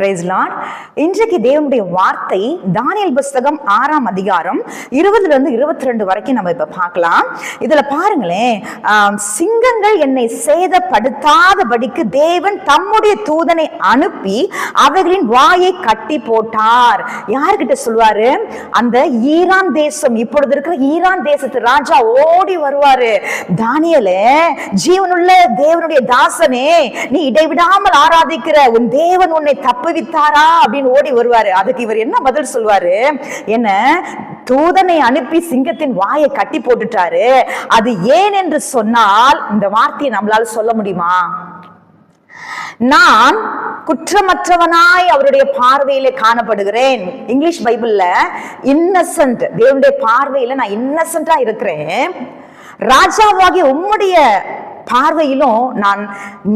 Price இன்றைக்கு தேவனுடைய வார்த்தை தானியல் புஸ்தகம் ஆறாம் அதிகாரம் இருபதுல இருந்து இருபத்தி ரெண்டு வரைக்கும் நம்ம இப்ப பார்க்கலாம். இதுல பாருங்களேன் சிங்கங்கள் என்னை சேதப்படுத்தாதபடிக்கு தேவன் தம்முடைய தூதனை அனுப்பி அவைகளின் வாயை கட்டி போட்டார். யாருக்கிட்ட சொல்வாரு அந்த ஈரான் தேசம் இப்பொழுது இருக்கிற ஈரான் தேசத்து ராஜா ஓடி வருவாரு. தானியல ஜீவனுள்ள தேவனுடைய தாசனே நீ இடைவிடாமல் ஆராதிக்கிற உன் தேவன் உன்னை தப்பு அனுபவித்தாரா அப்படின்னு ஓடி வருவாரு. அதுக்கு இவர் என்ன பதில் சொல்வாரு? என்ன? தூதனை அனுப்பி சிங்கத்தின் வாயை கட்டி போட்டுட்டாரு. அது ஏன் என்று சொன்னால் இந்த வார்த்தையை நம்மளால சொல்ல முடியுமா? நான் குற்றமற்றவனாய் அவருடைய பார்வையில காணப்படுகிறேன். இங்கிலீஷ் பைபிள்ல இன்னசென்ட் தேவனுடைய பார்வையில நான் இன்னசென்டா இருக்கிறேன். ராஜாவாகிய உம்முடைய பார்வையிலும் நான்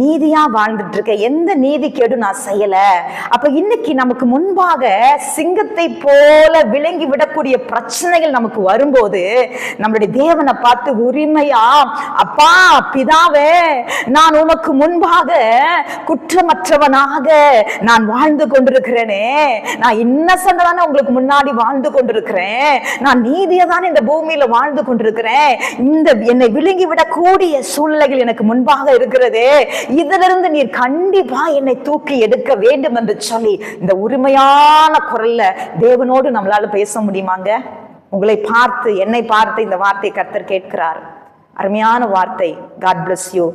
நீதியா வாழ்ந்துட்டு இருக்கேன் எந்த நீதி கேடும் நான் செய்யல. அப்ப இன்னைக்கு நமக்கு முன்பாக சிங்கத்தை போல விளங்கி விடக்கூடிய பிரச்சனைகள் நமக்கு வரும்போது நம்மளுடைய தேவனை பார்த்து உரிமையா? அப்பா பிதாவே நான் உமக்கு முன்பாக குற்றமற்றவனாக நான் வாழ்ந்து கொண்டிருக்கிறேனே. நான் இன்னசென்ட் தானே உங்களுக்கு முன்னாடி வாழ்ந்து கொண்டிருக்கிறேன். நான் நீதியை தானே இந்த பூமியில வாழ்ந்து கொண்டிருக்கிறேன். இந்த என்னை விழுங்கி விடக்கூடிய சூழ்நிலைகள் எனக்கு முன்பாக இருக்கிறதே. இதிலிருந்து நீர் கண்டிப்பா என்னை தூக்கி எடுக்க வேண்டும் என்று சொல்லி இந்த உரிமையான குரல்ல தேவனோடு நம்மளால பேச முடியுமாங்க? உங்களை பார்த்து என்னை பார்த்து இந்த வார்த்தை கர்த்தர் கேட்கிறார். அருமையான வார்த்தை. God bless you